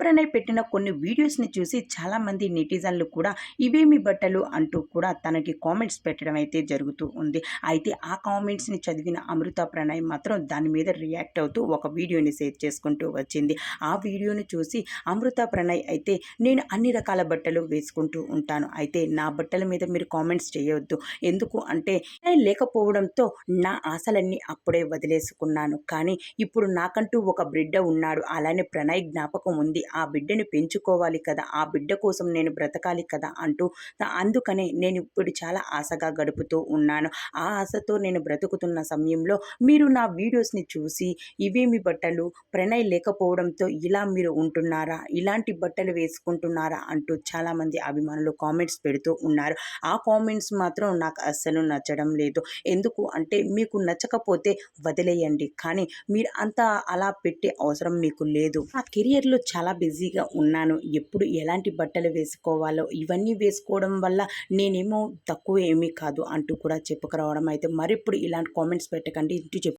ప్రణయ్ పెట్టిన కొన్ని వీడియోస్ని చూసి చాలామంది నెటిజన్లు కూడా ఇవేమి బట్టలు అంటూ కూడా తనకి కామెంట్స్ పెట్టడం అయితే జరుగుతూ ఉంది. అయితే ఆ కామెంట్స్ని చదివిన అమృత ప్రణయ్ మాత్రం దాని మీద రియాక్ట్ అవుతూ ఒక వీడియోని షేర్ చేసుకుంటూ వచ్చింది. ఆ వీడియోని చూసి అమృత ప్రణయ్ అయితే నేను అన్ని రకాల బట్టలు వేసుకుంటూ ఉంటాను. అయితే నా బట్టల మీద మీరు కామెంట్స్ చేయవద్దు ఎందుకు అంటే నేను లేకపోవడంతో నా ఆశలన్నీ అప్పుడే వదిలేసుకున్నాను. కానీ ఇప్పుడు నాకంటూ ఒక బిడ్డ ఉన్నాడు. అలానే ప్రణయ్ జ్ఞాపకం ఉంది. ఆ బిడ్డని పెంచుకోవాలి కదా ఆ బిడ్డ కోసం నేను బ్రతకాలి కదా అంటూ అందుకనే నేను ఇప్పుడు చాలా ఆశగా గడుపుతూ ఉన్నాను. ఆ ఆశతో నేను బ్రతుకుతున్న సమయంలో మీరు నా వీడియోస్ని చూసి ఇవేమి బట్టలు ప్రణయ్ లేకపోవడంతో ఇలా మీరు ఉంటున్నారా ఇలాంటి బట్టలు వేసుకుంటున్నారా అంటూ చాలామంది అభిమానులు కామెంట్స్ పెడుతూ ఉన్నారు. ఆ కామెంట్స్ మాత్రం నాకు అస్సలు నచ్చడం లేదు. ఎందుకు అంటే మీకు నచ్చకపోతే వదిలేయండి కానీ మీరు అంతా అలా పెట్టే అవసరం మీకు లేదు. నా కెరియర్లో చాలా బిజీగా ఉన్నాను. ఎప్పుడు ఎలాంటి బట్టలు వేసుకోవాలో ఇవన్నీ వేసుకోవడం వల్ల నేనేమో తక్కువ ఏమీ కాదు అంటూ కూడా చెప్పుకురావడం అయితే మరిప్పుడు ఇలాంటి కామెంట్స్ పెట్టకండి. ఇంటూ చెప్పు